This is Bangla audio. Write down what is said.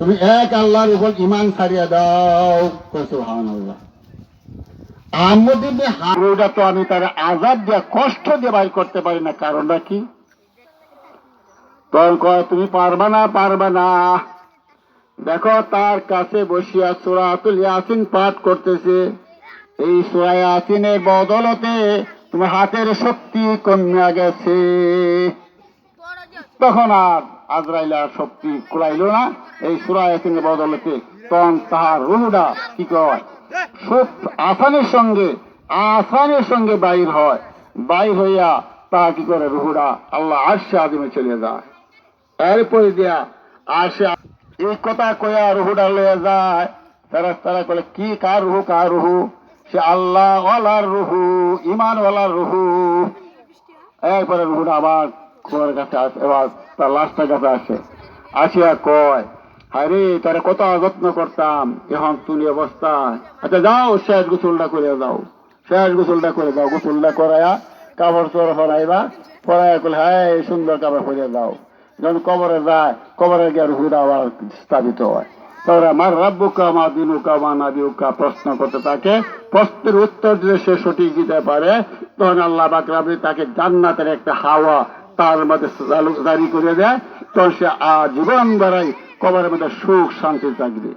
তুমি এক আল্লাহর উপর ইমান ছাড়িয়ে দাও। সুহান আল্লাহ আহমদ তো আমি তার আজাদ দিয়া কষ্ট দিয়ে বাইর করতে পারি না, কারণটা কি? তখন কয়, তুমি পারবা না পারবা না। দেখো, তার কাছে বসিয়া সুরাতুল ইয়াসিন পাঠ করতেছে। এই সুরা ইয়াসিনের বদলতে তোমার হাতের শক্তি কমিয়া গেছে। তখন আর আজরাইল শক্তি কুলাইল না। এই সুরা ইয়াসিনের বদলতে তখন তাহার রুহুটা কি কয়? আসানের সঙ্গে আসানের সঙ্গে বাইর হয়। বাইর হইয়া তা কি করে? রুহুটা আল্লাহ আরশে আদিমে চলে যায়। এরপরে দিয়া আসে এই কথা কয়া রুহুটা লয়ে যায়। তারা তারা বলে কি, কার রুহু কার রুহু? সে আল্লাহ ওয়ালার রুহু ইমান ওয়ালার রুহু। এরপরে রুহুটা আবার খোয়ার কাছে এবার তার লাশটার কাছে আসে। আসিয়া কয় আরে তারা কত যত্ন করতাম, এখন তুলি অবস্থায়। আচ্ছা যাও, শেষ গোসলটা করে দাও শেষ গোসলটা করে দাও গোসলটা করায়া কাপড় চোর ফরাইবা ফরাইয়া করলে হ্যাঁ সুন্দর কাপড় পরে দাও যখন কবরে যায়, কবরে গিয়ে রুহুরা আবার স্থাপিত হয়। তাহলে আমার রাব্বুকা মা দিনুকা মা না দিনুকা প্রশ্ন করতে থাকে। প্রশ্নের উত্তর যদি সে সঠিক দিতে পারে, তখন আল্লাহ বাকরাবি তাকে জান্নাতের একটা হাওয়া তার মধ্যে জারি করে দেয় তখন সে আজীবন বেড়াই কবরের মধ্যে সুখ শান্তি থাকবে।